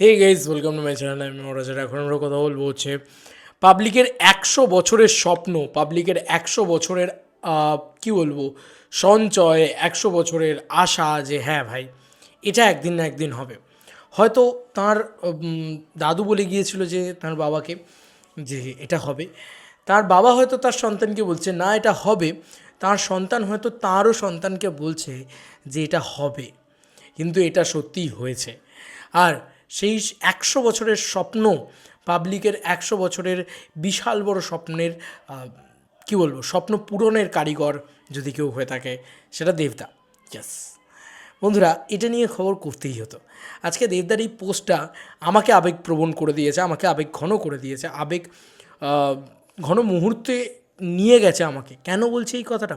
Hey guys welcome to my channel আমি মোরাজার এখন আমরা কথা বলব হচ্ছে পাবলিকের একশো বছরের স্বপ্ন পাবলিকের একশো বছরের কি বলব, সঞ্চয়, একশো বছরের আশা যে হ্যাঁ ভাই, এটা একদিন না একদিন হবে। হয়তো তার দাদু বলে গিয়েছিল যে তার বাবাকে যে এটা হবে। তার বাবা হয়তো তার সন্তানকে বলছে, না, এটা হবে। তার সন্তান হয়তো তারও সন্তানকে বলছে যে এটা হবে। কিন্তু এটা সত্যিই হয়েছে। আর সেই একশো বছরের স্বপ্ন, পাবলিকের একশো বছরের বিশাল বড় স্বপ্নের কি বলব, স্বপ্ন পূরণের কারিগর যদি কেউ হয়ে থাকে, সেটা দেবদা। ইয়াস বন্ধুরা, এটা নিয়ে খবর করতেই হতো। আজকে দেবদার এই পোস্টটা আমাকে আবেগপ্রবণ করে দিয়েছে, আমাকে আবেগ ঘন করে দিয়েছে, আবেগ ঘন মুহূর্তে নিয়ে গেছে আমাকে। কেন বলছে এই কথাটা?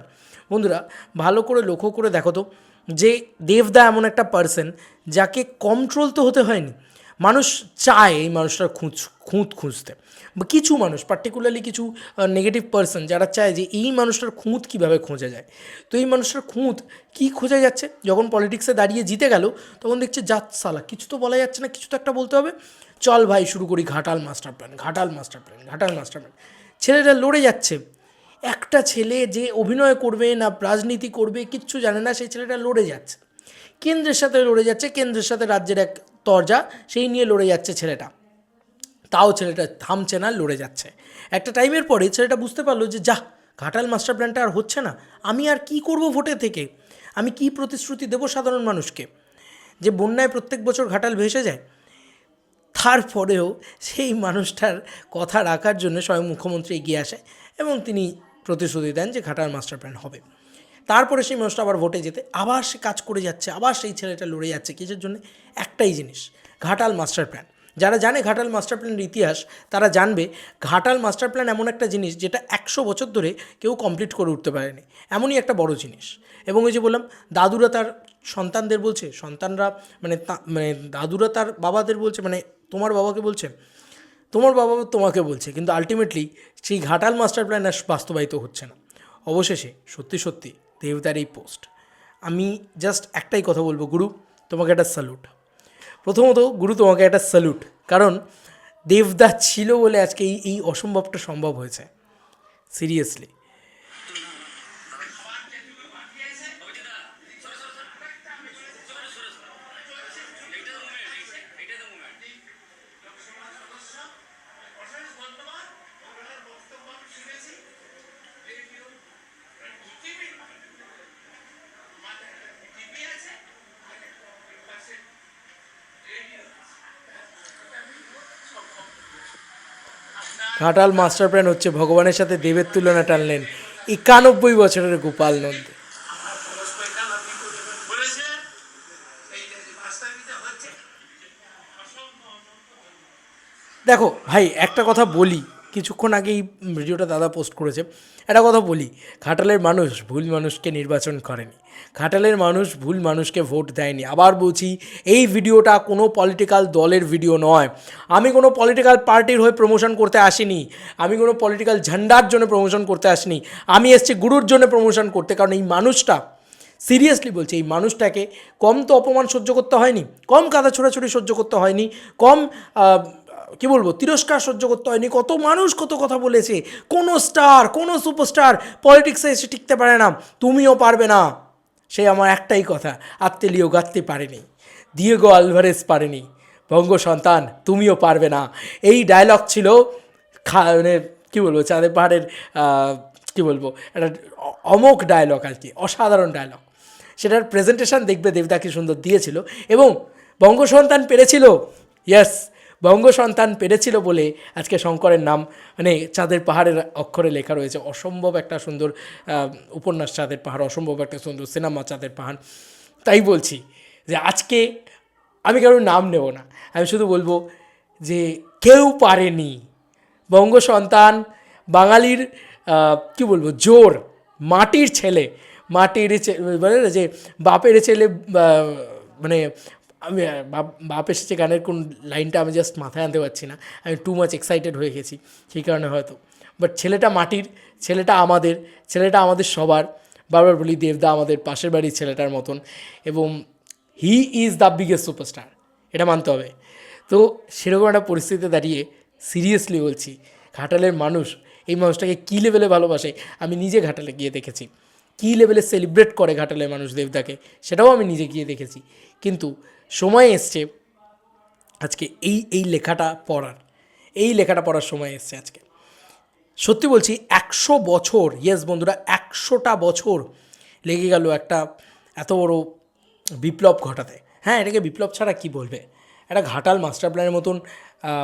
বন্ধুরা, ভালো করে লক্ষ্য করে দেখো তো যে দেবদা এমন একটা পার্সন যাকে কন্ট্রোল তো হতে হয়নি। মানুষ চায় এই মানুষটার খুঁজ, খুঁত খুঁজতে। বা কিছু মানুষ পার্টিকুলারলি কিছু নেগেটিভ পার্সন যারা চায় যে এই মানুষটার খুঁত কীভাবে খোঁজা যায়। তো এই মানুষটার খুঁত কী খোঁজা যাচ্ছে? যখন পলিটিক্সে দাঁড়িয়ে জিতে গেল, তখন দেখছে, যাত সালা, কিছু তো বলা যাচ্ছে না, কিছু তো একটা বলতে হবে। চল ভাই, শুরু করি Ghatal master plan Ghatal master plan Ghatal master plan ছেলেটা লড়ে যাচ্ছে। একটা ছেলে যে অভিনয় করবে না রাজনীতি করবে, কিচ্ছু জানে না, সেই ছেলেটা লড়ে যাচ্ছে। কেন্দ্রের সাথে লড়ে যাচ্ছে, কেন্দ্রের সাথে রাজ্যের এক তরজা, সেই নিয়ে লড়ে যাচ্ছে ছেলেটা। তাও ছেলেটা থামছে না, লড়ে যাচ্ছে। একটা টাইমের পরে ছেলেটা বুঝতে পারল যে যা ঘাটাল মাস্টার প্ল্যানটা আর হচ্ছে না। আমি আর কি করব ভোটে থেকে? আমি কি প্রতিশ্রুতি দেবো সাধারণ মানুষকে? যে বন্যায় প্রত্যেক বছর ঘাটাল ভেসে যায়। তারপরেও সেই মানুষটার কথা রাখার জন্য স্বয়ং মুখ্যমন্ত্রী এগিয়ে আসে এবং তিনি প্রতিশ্রুতি দেন যে ঘাটাল মাস্টার প্ল্যান হবে। তারপরে সেই মানুষটা আবার ভোটে যেতে, আবার সে কাজ করে যাচ্ছে, আবার সেই ছেলেটা লড়ে যাচ্ছে, কিসের জন্য? একটাই জিনিস, ঘাটাল মাস্টার প্ল্যান যারা জানে ঘাটাল মাস্টার প্ল্যানের ইতিহাস, তারা জানবে ঘাটাল মাস্টার প্ল্যান এমন একটা জিনিস যেটা একশো বছর ধরে কেউ কমপ্লিট করে উঠতে পারেনি। এমনই একটা বড় জিনিস। এবং ওই যে বললাম, দাদুরা তার সন্তানদের বলছে, সন্তানরা মানে মানে দাদুরা তার বাবাদের বলছে মানে তোমার বাবাকে বলছে তোমার বাবা তোমাকে বলছে, কিন্তু আলটিমেটলি সেই ঘাটাল মাস্টার প্ল্যান আর বাস্তবায়িত হচ্ছে না। অবশেষে, সত্যি সত্যি দেবতার এই পোস্ট আমি জাস্ট একটাই কথা বলব, গুরু, তোমাকে একটা স্যালুট প্রথমত, গুরু, তোমাকে একটা স্যালুট কারণ দেবদা ছিল বলে আজকে এই এই অসম্ভবটা সম্ভব হয়েছে। সিরিয়াসলি ঘাটাল মাস্টার প্ল্যান হচ্ছে ভগবানের সাথে দেবের তুলনা টানলেন একানব্বই বছরের গোপাল নন্দী। দেখো, ভাই, একটা কথা বলি। কিছুক্ষণ আগেই ভিডিওটা দাদা পোস্ট করেছে। একটা কথা বলি, ঘাটালের মানুষ ভুল মানুষকে নির্বাচন করেনি, ঘাটালের মানুষ ভুল মানুষকে ভোট দেয়নি। আবার বলছি, এই ভিডিওটা কোনো পলিটিক্যাল দলের ভিডিও নয়। আমি কোনো পলিটিক্যাল পার্টির হয়ে প্রমোশন করতে আসিনি, আমি কোনো পলিটিক্যাল ঝান্ডার জন্য প্রমোশন করতে আসিনি, আমি এসেছি গুরুর জন্য প্রমোশন করতে, কারণ এই মানুষটা সিরিয়াসলি বলছি, এই মানুষটাকে কম তো অপমান সহ্য করতে হয়নি, কম কাদা ছোড়াছুড়ি সহ্য করতে হয়নি, কম কি বলব, তিরস্কার সহ্য করতে হয়নি। কত মানুষ কত কথা বলেছে। কোনো স্টার, কোনো সুপারস্টার পলিটিক্সে এসে টিকতে পারে না। তুমিও পারবে না। সে আমার একটাই কথা আত্মেলিও গাঁথতে পারেনি। দিয়েগো আলভারেস পারেনি। বঙ্গ সন্তান, তুমিও পারবে না। এই ডায়লগ ছিল খা মানে কী বলব, চাঁদের পাহাড়ের কী বলব, একটা অ- অমোঘ ডায়লগ আর কি, অসাধারণ ডায়লগ সেটার প্রেজেন্টেশন দেখবে দেবদা কি সুন্দর দিয়েছিল। এবং বঙ্গ সন্তান পেরেছিল। ইয়েস বঙ্গ সন্তান পেরেছিল বলে আজকে শঙ্করের নাম মানে চাঁদের পাহাড়ের অক্ষরে লেখা রয়েছে। অসম্ভব একটা সুন্দর উপন্যাস, চাঁদের পাহাড়, অসম্ভব একটা সুন্দর সিনেমা, চাঁদের পাহাড়। তাই বলছি যে আজকে আমি কারোর নাম নেব না। আমি শুধু বলব যে কেউ পারেনি। বঙ্গ সন্তান বাঙালির কি বলব, জোর। মাটির ছেলে, মাটির ছে- বলে না যে বাপের ছেলে মানে আমি বাপ এসেছে গানের কোন লাইনটা আমি জাস্ট মাথায় আনতে পারছি না। আমি টু মাচ এক্সাইটেড হয়ে গেছি, সেই কারণে হয়তো। বাট ছেলেটা মাটির, ছেলেটা আমাদের ছেলেটা আমাদের সবার। বারবার বলি, দেবদা আমাদের পাশের বাড়ির ছেলেটার মতন। এবং he is the biggest superstar এটা মানতে হবে। তো সেরকম একটা পরিস্থিতিতে দাঁড়িয়ে সিরিয়াসলি বলছি, ঘাটালের মানুষ, এই মানুষটাকে কী লেভেলে ভালোবাসে, আমি নিজে ঘাটালে গিয়ে দেখেছি। কী লেভেলে সেলিব্রেট করে ঘাটালের মানুষ দেবদাকে, সেটাও আমি নিজে গিয়ে দেখেছি। কিন্তু সময় এসছে আজকে এই এই লেখাটা পড়ার, এই লেখাটা পড়ার সময় এসছে আজকে। সত্যি বলছি, একশো বছর ইয়েস বন্ধুরা, একশোটা বছর লেগে গেল একটা এত বড় বিপ্লব ঘটাতে। হ্যাঁ এটাকে বিপ্লব ছাড়া কি বলবে? একটা ঘাটাল মাস্টার প্ল্যানের মতন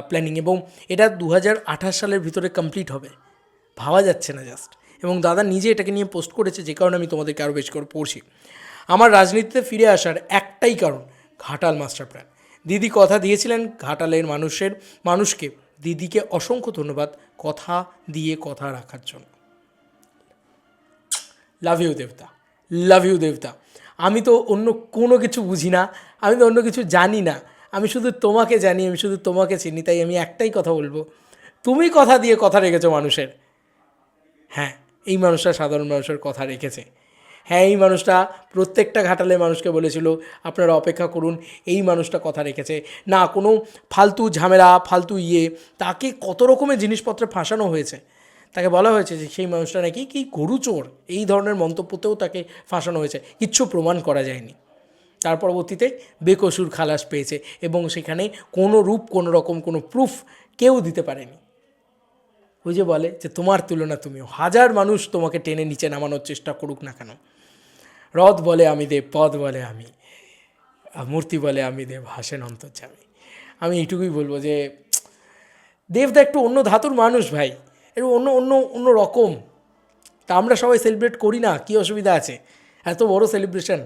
প্ল্যানিং এবং এটা দু হাজার আঠাশ সালের ভিতরে কমপ্লিট হবে। ভাবা যাচ্ছে না জাস্ট এবং দাদা নিজে এটাকে নিয়ে পোস্ট করেছে, যে কারণে আমি তোমাদেরকে আরও বেশি করে পড়ছি। আমার রাজনীতিতে ফিরে আসার একটাই কারণ ঘাটাল মাস্টার প্ল্যান। দিদি কথা দিয়েছিলেন ঘাটালের মানুষের, মানুষকে। দিদিকে অসংখ্য ধন্যবাদ কথা দিয়ে কথা রাখার জন্য। লাভ ইউ দেবতা। লাভ ইউ দেবতা। আমি তো অন্য কোনো কিছু বুঝি না, আমি তো অন্য কিছু জানি না। আমি শুধু তোমাকে জানি, আমি শুধু তোমাকে চিনি, তাই আমি একটাই কথা বলব। তুমি কথা দিয়ে কথা রেখেছো মানুষের। হ্যাঁ এই মানুষটা সাধারণ মানুষের কথা রেখেছে। হ্যাঁ এই মানুষটা প্রত্যেকটা ঘাটালে মানুষকে বলেছিল, আপনারা অপেক্ষা করুন, এই মানুষটা কথা রেখেছে। না, কোনো ফালতু ঝামেলা, ফালতু ইয়ে তাকে কত রকমের জিনিসপত্রে ফাঁসানো হয়েছে? তাকে বলা হয়েছে যে, সেই মানুষটা নাকি কি গরু চোর? এই ধরনের মন্তব্যতেও তাকে ফাঁসানো হয়েছে। কিচ্ছু প্রমাণ করা যায়নি। তার পরবর্তীতে বেকসুর খালাস পেয়েছে এবং সেখানে কোনো রূপ, কোনো রকম, কোনো প্রুফ কেউ দিতে পারেনি। ওই যে বলে যে, তোমার তুলনা তুমিও। হাজার মানুষ তোমাকে টেনে নিচে নামানোর চেষ্টা করুক না কেন। রথ বলে আমি দেব, পদ বলে আমি মূর্তি বলে আমি দেব, হাসেন অন্তর্যামী। আমি এইটুকুই বলব যে দেবদা একটু অন্য ধাতুর মানুষ ভাই, একটু অন্য অন্য অন্য রকম। তা আমরা সবাই সেলিব্রেট করি না, কী অসুবিধা আছে? এত বড় সেলিব্রেশন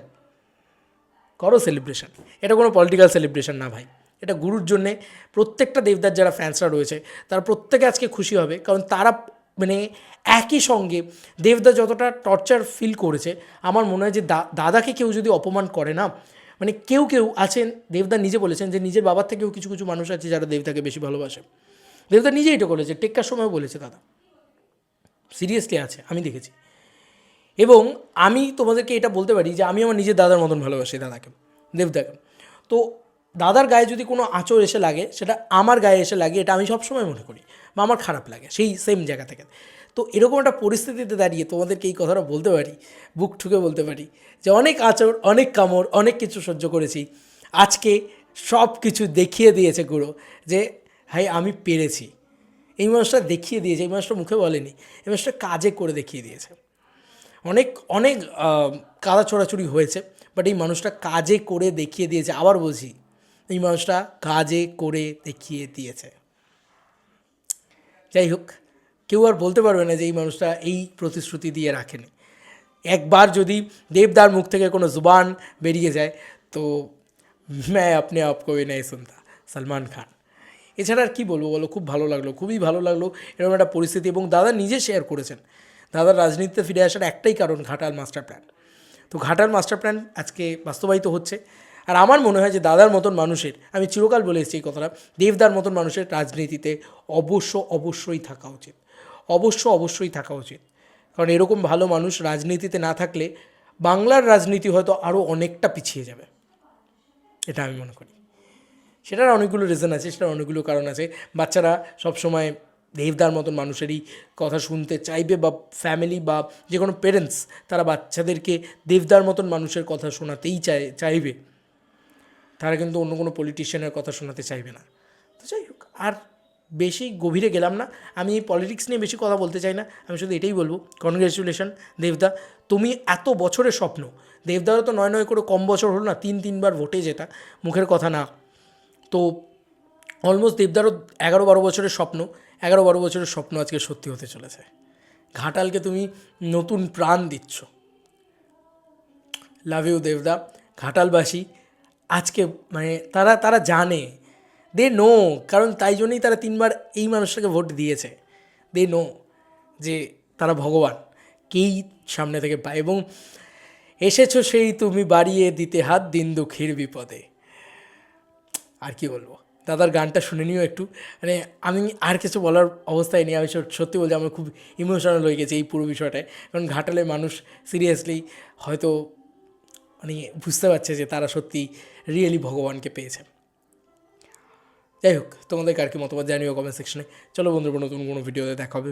করো সেলিব্রেশন এটা কোনো পলিটিক্যাল সেলিব্রেশন না ভাই। এটা গুরুর জন্যে প্রত্যেকটা দেবদার যারা ফ্যান্সরা রয়েছে, তারা প্রত্যেকে আজকে খুশি হবে, কারণ তারা মানে একই সঙ্গে দেবদা যতটা টর্চার ফিল করেছে, আমার মনে হয় যে দাদাকে কেউ যদি অপমান করে না মানে কেউ কেউ আছেন, দেবদা নিজে বলেছেন যে নিজের বাবার থেকেও কিছু কিছু মানুষ আছে যারা দেবদাকে বেশি ভালোবাসে। দেবদা নিজেই এটা বলেছে টেক্কার সময় বলেছে দাদা। সিরিয়াসলি আছে, আমি দেখেছি। এবং আমি তোমাদেরকে এটা বলতে পারি যে আমি আমার নিজের দাদার মতন ভালোবাসি দাদাকে, দেবদাকে। তো দাদার গায়ে যদি কোনো আঁচড় এসে লাগে, সেটা আমার গায়ে এসে লাগে, এটা আমি সবসময় মনে করি বা আমার খারাপ লাগে, সেই সেম জায়গা থেকে। তো এরকম একটা পরিস্থিতিতে দাঁড়িয়ে তোমাদেরকে এই কথাটা বলতে পারি, বুক ঠুকে বলতে পারি যে অনেক আঁচড়, অনেক কামড়, অনেক কিছু সহ্য করেছি। আজকে সব কিছু দেখিয়ে দিয়েছে গুরু যে, হাই, আমি পেরেছি। এই মানুষটা দেখিয়ে দিয়েছে, এই মানুষটা মুখে বলেনি, এই মানুষটা কাজে করে দেখিয়ে দিয়েছে। অনেক অনেক কাদা ছোড়াছুড়ি হয়েছে বাট এই মানুষটা কাজে করে দেখিয়ে দিয়েছে। আবার বলছি এই মানুষটা কাজে করে দেখিয়ে দিয়েছে। যাই হোক, কেউ আর বলতে পারবে না যে এই মানুষটা এই প্রতিশ্রুতি দিয়ে রাখেনি। একবার যদি দেবদার মুখ থেকে কোনো জুবান বেরিয়ে যায়, তো ম্যায় আপনি আপকোই নেই শুনতা সলমান খান। এছাড়া আর কী বলব বলো, খুব ভালো লাগল, খুবই ভালো লাগল এরকম একটা পরিস্থিতি এবং দাদা নিজে শেয়ার করেছেন। দাদার রাজনীতিতে ফিরে আসার একটাই কারণ ঘাটাল মাস্টার প্ল্যান তো ঘাটাল মাস্টার প্ল্যান আজকে বাস্তবায়িত হচ্ছে। আর আমার মনে হয় যে দাদার মতন মানুষের, আমি চিরকাল বলে এসেছি এই কথাটা, দেবদার মতন মানুষের রাজনীতিতে অবশ্য অবশ্যই থাকা উচিত। অবশ্য অবশ্যই থাকা উচিত। কারণ এরকম ভালো মানুষ রাজনীতিতে না থাকলে বাংলার রাজনীতি হয়তো আরও অনেকটা পিছিয়ে যাবে। এটা আমি মনে করি। সেটার অনেকগুলো রিজন আছে, সেটার অনেকগুলো কারণ আছে। বাচ্চারা সবসময় দেবদার মতন মানুষেরই কথা শুনতে চাইবে বা ফ্যামিলি বা যে কোনো পেরেন্টস তারা বাচ্চাদেরকে দেবদার মতন মানুষের কথা শোনাতেই চাই চাইবে। তারা কিন্তু অন্য কোনো পলিটিশিয়ানের কথা শোনাতে চাইবে না। তো যাই হোক, আর বেশি গভীরে গেলাম না। আমি এই পলিটিক্স নিয়ে বেশি কথা বলতে চাই না। আমি শুধু এটাই বলব কনগ্রেচুলেশন দেবদা। তুমি এত বছরের স্বপ্ন, দেবদারও তো নয় নয় করে কম বছর হলো না, তিন তিনবার ভোটে যেটা, মুখের কথা না। তো অলমোস্ট দেবদারও এগারো বারো বছরের স্বপ্ন, এগারো বারো বছরের স্বপ্ন আজকে সত্যি হতে চলেছে। ঘাটালকে তুমি নতুন প্রাণ দিচ্ছ। লাভ ইউ দেবদা। ঘাটালবাসী আজকে মানে তারা তারা জানে। দে নো কারণ তাই জন্যই তারা তিনবার এই মানুষটাকে ভোট দিয়েছে। দে নো যে তারা ভগবান। কেই সামনে থেকে পায়। এবং এসেছ সেই তুমি বাড়িয়ে দিতে হাত দিন দুঃখের বিপদে। আর কি বলব? দাদার গানটা শুনে নিও একটু। মানে আমি আর কিছু বলার অবস্থায় নেই। আমি সত্যি বলছি আমার খুব ইমোশনাল হয়ে গেছে এই পুরো বিষয়টায়। কারণ ঘাটালে মানুষ সিরিয়াসলি হয়তো মানে বুঝতে পারছে যে তারা সত্যি রিয়েলি ভগবানকে পেয়েছে। যাই হোক, তোমাদের কার কি মতামত জানিও কমেন্ট সেকশনে চলো বন্ধুরা, নতুন কোনো ভিডিওতে দেখা হবে